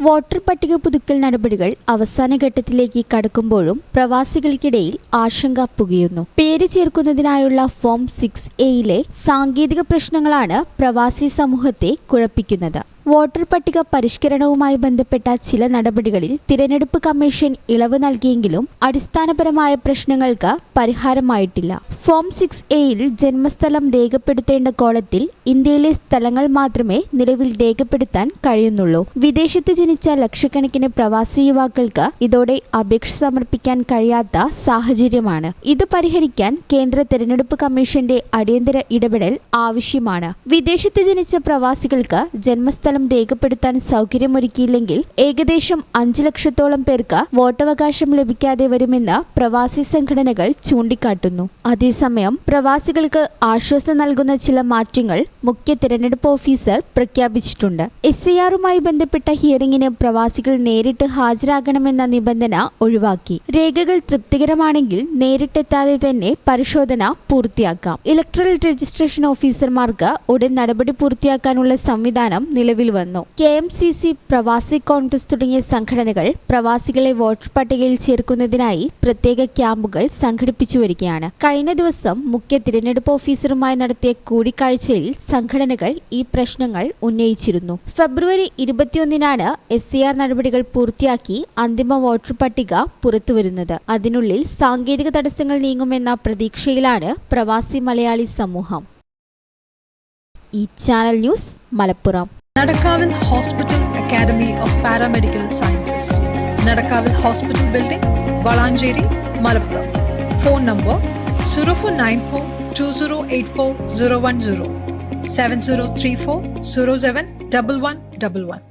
Voter പട്ടിക പുതുക്കൽ നടപടികൾ അവസാന ഘട്ടത്തിലേക്ക് കടക്കുമ്പോഴും പ്രവാസികൾക്കിടയിൽ ആശങ്ക പുകയുന്നു. പേര് ചേർക്കുന്നതിനായുള്ള ഫോം സിക്സ് എയിലെ സാങ്കേതിക പ്രശ്നങ്ങളാണ് പ്രവാസി സമൂഹത്തെ കുഴപ്പിക്കുന്നത്. വോട്ടർ പട്ടിക പരിഷ്കരണവുമായി ബന്ധപ്പെട്ട ചില നടപടികളിൽ തിരഞ്ഞെടുപ്പ് കമ്മീഷൻ ഇളവ് നൽകിയെങ്കിലും അടിസ്ഥാനപരമായ പ്രശ്നങ്ങൾക്ക് പരിഹാരമായിട്ടില്ല. ഫോം സിക്സ് എയിൽ ജന്മസ്ഥലം രേഖപ്പെടുത്തേണ്ട കോളത്തിൽ ഇന്ത്യയിലെ സ്ഥലങ്ങൾ മാത്രമേ നിലവിൽ രേഖപ്പെടുത്താൻ കഴിയുന്നുള്ളൂ. വിദേശത്ത് ജനിച്ച ലക്ഷക്കണക്കിന് പ്രവാസി യുവാക്കൾക്ക് ഇതോടെ അപേക്ഷ സമർപ്പിക്കാൻ കഴിയാത്ത സാഹചര്യമാണ്. ഇത് പരിഹരിക്കാൻ കേന്ദ്ര തെരഞ്ഞെടുപ്പ് കമ്മീഷന്റെ അടിയന്തര ഇടപെടൽ ആവശ്യമാണ്. വിദേശത്ത് ജനിച്ച പ്രവാസികൾക്ക് ജന്മസ്ഥലം രേഖപ്പെടുത്താൻ സൗകര്യമൊരുക്കിയില്ലെങ്കിൽ ഏകദേശം അഞ്ചു ലക്ഷത്തോളം പേർക്ക് വോട്ടവകാശം ലഭിക്കാതെ വരുമെന്ന് പ്രവാസി സംഘടനകൾ ചൂണ്ടിക്കാട്ടുന്നു. അതേസമയം പ്രവാസികൾക്ക് ആശ്വാസം നൽകുന്ന ചില മാറ്റങ്ങൾ മുഖ്യ തിരഞ്ഞെടുപ്പ് ഓഫീസർ പ്രഖ്യാപിച്ചിട്ടുണ്ട്. എസ് ഐ ബന്ധപ്പെട്ട ഹിയറിംഗിന് പ്രവാസികൾ നേരിട്ട് ഹാജരാകണമെന്ന നിബന്ധന ഒഴിവാക്കി. രേഖകൾ തൃപ്തികരമാണെങ്കിൽ നേരിട്ടെത്താതെ തന്നെ പരിശോധന പൂർത്തിയാക്കാം. ഇലക്ട്രൽ രജിസ്ട്രേഷൻ ഓഫീസർമാർക്ക് ഉടൻ നടപടി പൂർത്തിയാക്കാനുള്ള സംവിധാനം നിലവിൽ വന്നു. കെ എം സി സി പ്രവാസി കോൺഗ്രസ് തുടങ്ങിയ സംഘടനകൾ പ്രവാസികളെ വോട്ടർ പട്ടികയിൽ ചേർക്കുന്നതിനായി പ്രത്യേക ക്യാമ്പുകൾ സംഘടിപ്പിച്ചു വരികയാണ്. കഴിഞ്ഞ ദിവസം മുഖ്യ തിരഞ്ഞെടുപ്പ് ഓഫീസറുമായി നടത്തിയ കൂടിക്കാഴ്ചയിൽ സംഘടനകൾ ഈ പ്രശ്നങ്ങൾ ഉന്നയിച്ചിരുന്നു. ഫെബ്രുവരി ഇരുപത്തിയൊന്നിനാണ് എസ് സി ആർ നടപടികൾ പൂർത്തിയാക്കി അന്തിമ വോട്ടർ പട്ടിക പുറത്തുവരുന്നത്. അതിനുള്ളിൽ സാങ്കേതിക തടസ്സങ്ങൾ നീങ്ങുമെന്ന പ്രതീക്ഷയിലാണ് പ്രവാസി മലയാളി സമൂഹം. ഈ channel news Malappuram. Nadakkavil hospital academy of paramedical sciences Nadakkavil hospital building Valanchery Malappuram phone number zero four nine four two zero eight four zero one zero seven zero three four zero seven double one double one